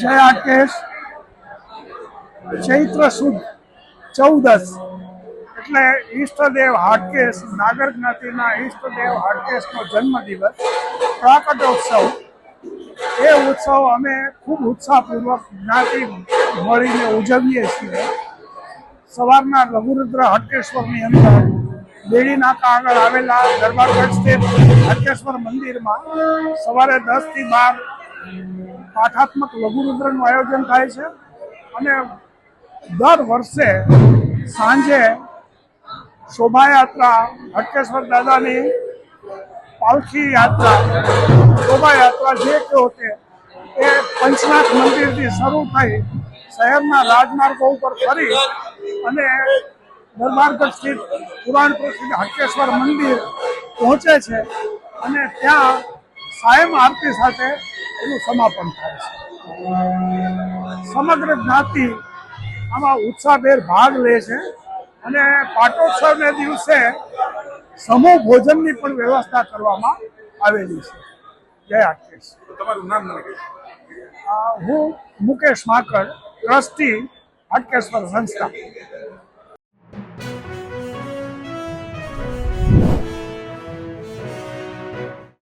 જય આકેશ ચૈત્ર સુદ ચૌદસ. એટલે ઈષ્ટદેવ હાટકેશ, નાગર જ્ઞાતિના ઈષ્ટદેવ હાટકેશનો જન્મદિવસ પ્રાકટોત્સવ એ ઉત્સવ અમે ખૂબ ઉત્સાહપૂર્વક જ્ઞાતિ મળીને ઉજવીએ છીએ. સવારના લઘુરુદ્ર હટકેશ્વરની અંદર બેડી નાકા આગળ આવેલા દરબારગઢ સ્થિત હટકેશ્વર મંદિરમાં સવારે દસથી બાર પાઠાત્મક લઘુરુદ્રનું આયોજન થાય છે. અને દર વર્ષે સાંજે શોભાયાત્રા હટકેશ્વર દાદાની પાલખી યાત્રા, શોભાયાત્રા જે કહો તે, એ પંચનાથ મંદિરથી શરૂ થઈ શહેરના રાજમાર્ગો ઉપર ફરી અને દરબારગઢ સ્થિત પુરાણ પ્રસિદ્ધ હટકેશ્વર મંદિર પહોંચે છે. અને ત્યાં સાયમ આરતી સાથે એનું સમાપન થાય છે. સમગ્ર જ્ઞાતિ આમાં ઉત્સાહભેર ભાગ લે છે અને પાટોત્સવને દિવસે સમૂહ ભોજનની પણ વ્યવસ્થા કરવામાં આવેલી છે. જય આકેશ તમારું નામ હું મુકેશ માકડ ટ્રસ્ટી હાટકેશ્વર સંસ્થા.